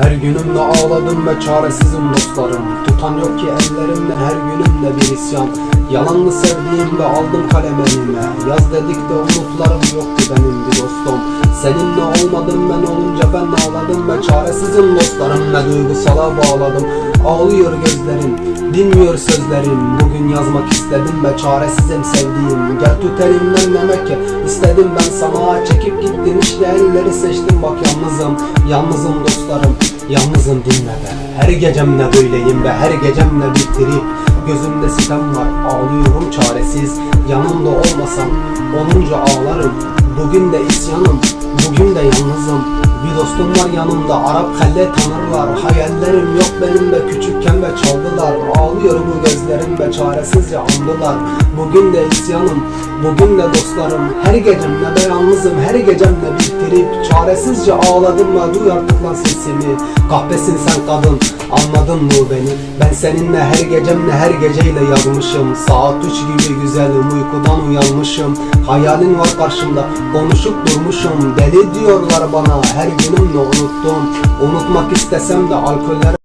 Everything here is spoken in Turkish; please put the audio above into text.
Her günümde ağladım ve çaresizim dostlarım. Tutan yok ki ellerimden her günümde bir isyan. Yalanlı sevdiğimde aldım kalem elime. Yaz dedik de umutlarım yoktu benim bir dostum. Seninle olmadım ben olunca ben ağladım ve çaresizim dostlarım. Ne duygusala bağladım. Ağlıyor gözlerim dinmiyor sözlerim. Bugün yazmak istedim ve çaresizim sevdiğim. Gel tut elimden demek ki istedim ben sana. Çekip gittin işte elleri seçtim. Bak yalnızım Yalnızım dostlarım. Yalnızım dinle be. Her gecemle böyleyim be? Her gecemle bitirip Gözümde sitem var. Ağlıyorum çaresiz. Yanımda olmasam olunca ağlarım. Bugün de isyanım bugün de yalnızım. Bir dostum var yanımda. Arap kalle tanırlar. Hayallerim yok benim de küçükken ve çaldılar Ağlıyor bu gözlerim ve çaresizce andılar. Bugün de isyanım bugün de dostlarım. Her gecemle de yalnızım her gecemle bitirip Çaresizce ağladım ve duy artık lan sesimi. Kahpesin sen kadın anladın mı beni? Ben seninle her gecemle her geceyle yazmışım Saat üç gibi güzelim uykudan uyanmışım. Hayalin var karşımda konuşup durmuşum. Deli diyorlar bana her günümle unuttum. Unutmak istesem de alkollere